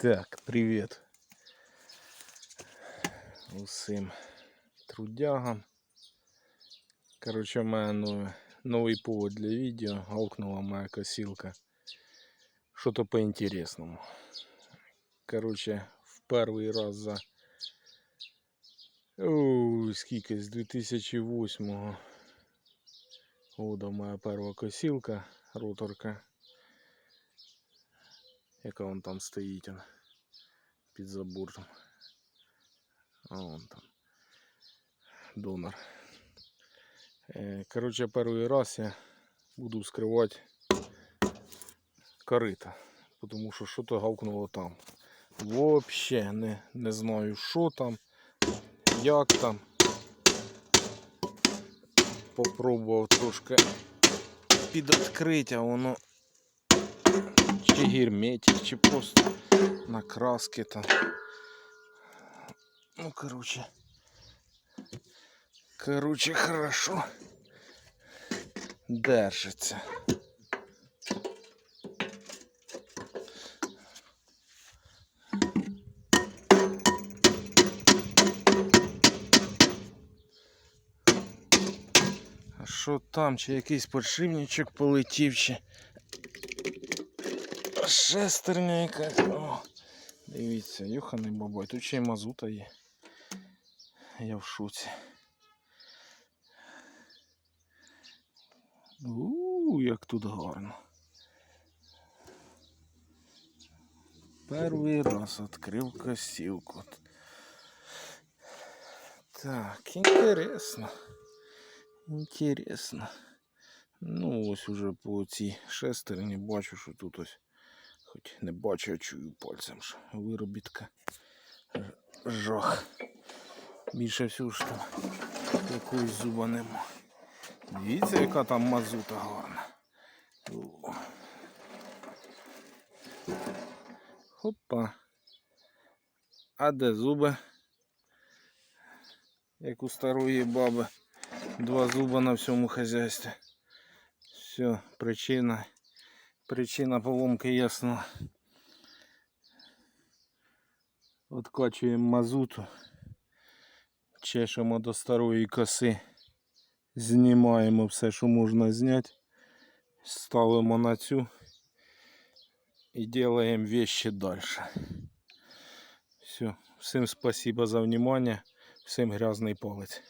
Так, привіт усім трудягам. Короче, у мене новий, повод для відео. Гавкнула моя косилка. Що-то по-інтересному. Короче, в перший раз за. Ой, скільки з 2008 года моя перша косилка, роторка. Яка вон там стоїть під забором. А вон там. Донор. Е, Короче, перший раз я буду вскривати корита. Тому що що то гавкнуло там. Вообще не, не знаю, що там, як там. Попробував трошки підвідкрити, а воно чи герметик, чи просто накраски там. Ну, короче. Короче, хорошо. Держится. А що там? Чи якийсь подшипничок полетів, чи шестерня якась. О, дивіться, юханий бабай. Тут ще й мазута є. Я в шоці. У, як тут гарно. Перший раз відкрив косілку. Так, інтересно. Інтересно. Ну, ось уже по цій шестерні бачу, що тут ось. Хоч не бачу, чую пальцем, що виробітка. Жах. Більше всього ж там якогось зуба нема. Дивіться, яка там мазута гарна. О. Хопа. А де зуби? Як у старої баби. Два зуба на всьому хазяйстві. Все, причина. Причина поломки ясна. Откачуємо мазуту. Чешемо до старої коси. Знімаємо все, що можна зняти. Ставимо на цю і делаем вещи дальше. Все. Всім спасибо за внимание. Всім грязний палець.